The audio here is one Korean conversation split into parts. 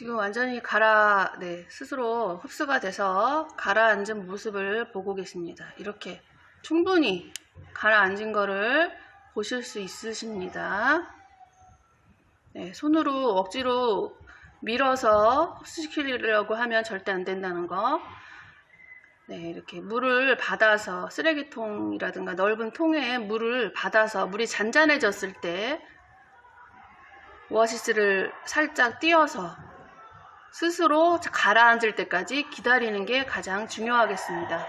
지금 완전히 가라, 네, 스스로 흡수가 돼서 가라앉은 모습을 보고 계십니다. 이렇게 충분히 가라앉은 거를 보실 수 있으십니다. 네, 손으로 억지로 밀어서 흡수시키려고 하면 절대 안 된다는 거. 네, 이렇게 물을 받아서 쓰레기통이라든가 넓은 통에 물을 받아서 물이 잔잔해졌을 때 오아시스를 살짝 띄어서 스스로 가라앉을 때까지 기다리는 게 가장 중요하겠습니다.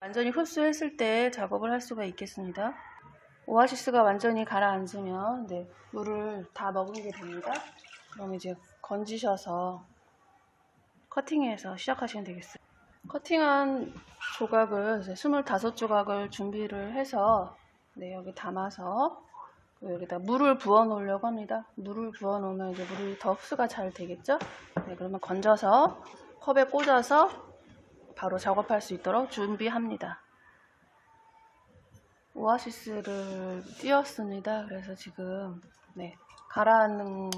완전히 흡수했을 때 작업을 할 수가 있겠습니다. 오아시스가 완전히 가라앉으면 네, 물을 다 먹은 게 됩니다. 그럼 이제 건지셔서 커팅해서 시작하시면 되겠어요. 커팅한 조각을 이제 25조각을 준비를 해서 네, 여기 담아서 여기다 물을 부어 놓으려고 합니다. 물을 부어 놓으면 이제 물이 더 흡수가 잘 되겠죠? 네, 그러면 건져서 컵에 꽂아서 바로 작업할 수 있도록 준비합니다. 오아시스를 띄었습니다. 그래서 지금 네, 가라앉는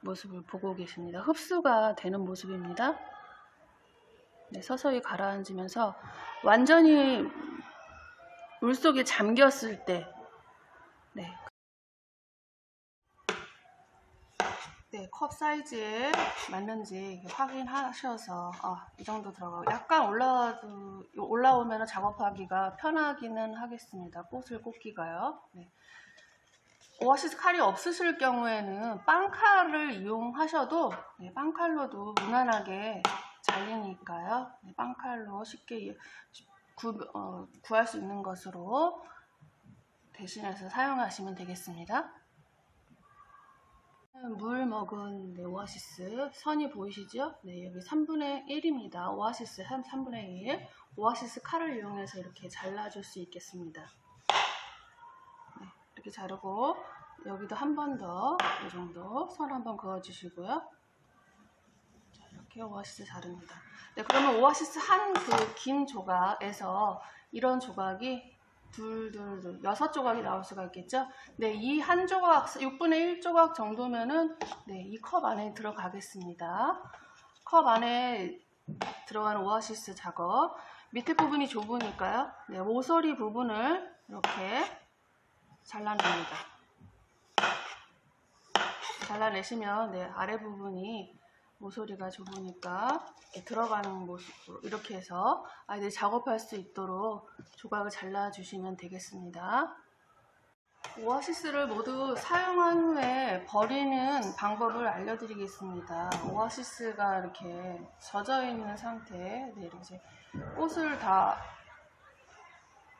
모습을 보고 계십니다. 흡수가 되는 모습입니다. 네, 서서히 가라앉으면서 완전히 물속에 잠겼을 때 네. 네, 컵 사이즈에 맞는지 확인하셔서 아, 이 정도 들어가고 약간 올라와도 올라오면 작업하기가 편하기는 하겠습니다. 꽃을 꽂기가요. 네. 오아시스 칼이 없으실 경우에는 빵칼을 이용하셔도 네, 빵칼로도 무난하게 잘리니까요. 네, 빵칼로 쉽게 구, 어, 구할 수 있는 것으로 대신해서 사용하시면 되겠습니다. 물 먹은 네, 오아시스 선이 보이시죠? 네, 여기 3분의 1입니다. 오아시스 한 3분의 1. 오아시스 칼을 이용해서 이렇게 잘라줄 수 있겠습니다. 네, 이렇게 자르고 여기도 한 번 더 이 정도 선 한 번 그어주시고요. 자, 이렇게 오아시스 자릅니다. 네, 그러면 오아시스 한 그 긴 조각에서 이런 조각이 둘, 둘, 둘, 여섯 조각이 나올 수가 있겠죠? 네, 이 한 조각, 6분의 1 조각 정도면은, 네, 이 컵 안에 들어가겠습니다. 컵 안에 들어가는 오아시스 작업. 밑에 부분이 좁으니까요. 네, 모서리 부분을 이렇게 잘라냅니다. 잘라내시면, 네, 아래 부분이 모서리가 좁으니까 들어가는 모습으로 이렇게 해서 아이들이 작업할 수 있도록 조각을 잘라주시면 되겠습니다. 오아시스를 모두 사용한 후에 버리는 방법을 알려드리겠습니다. 오아시스가 이렇게 젖어 있는 상태에 네, 이렇게 꽃을 다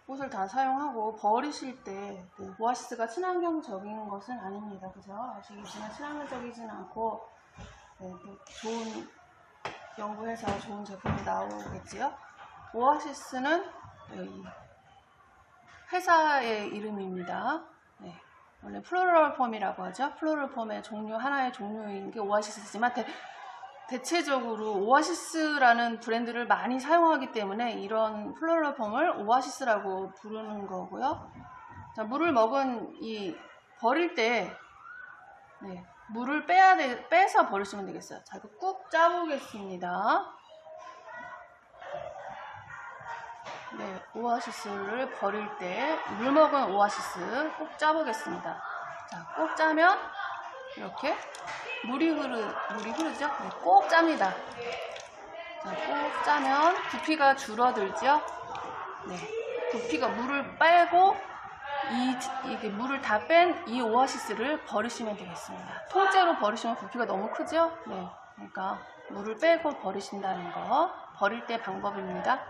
꽃을 다 사용하고 버리실 때 네, 오아시스가 친환경적인 것은 아닙니다. 그죠? 아시겠지만 친환경적이진 않고 네, 좋은 연구해서 좋은 제품이 나오겠지요. 오아시스는 회사의 이름입니다. 네, 원래 플로럴 폼이라고 하죠. 플로럴 폼의 종류 하나의 종류인 게 오아시스지만 대, 대체적으로 오아시스라는 브랜드를 많이 사용하기 때문에 이런 플로럴 폼을 오아시스라고 부르는 거고요. 자, 물을 먹은 이 버릴 때 네, 물을 빼야 돼, 빼서 버리시면 되겠어요. 자, 이거 꾹 짜보겠습니다. 네, 오아시스를 버릴 때 물 먹은 오아시스 꼭 짜보겠습니다. 자, 꼭 짜면 이렇게 물이 흐르, 물이 흐르죠? 네, 꼭 짭니다. 자, 꼭 짜면 부피가 줄어들죠? 네, 부피가 물을 빼고 이, 이게 물을 다 뺀 이 오아시스를 버리시면 되겠습니다. 통째로 버리시면 부피가 너무 크죠? 네. 그러니까 물을 빼고 버리신다는 거 버릴 때 방법입니다.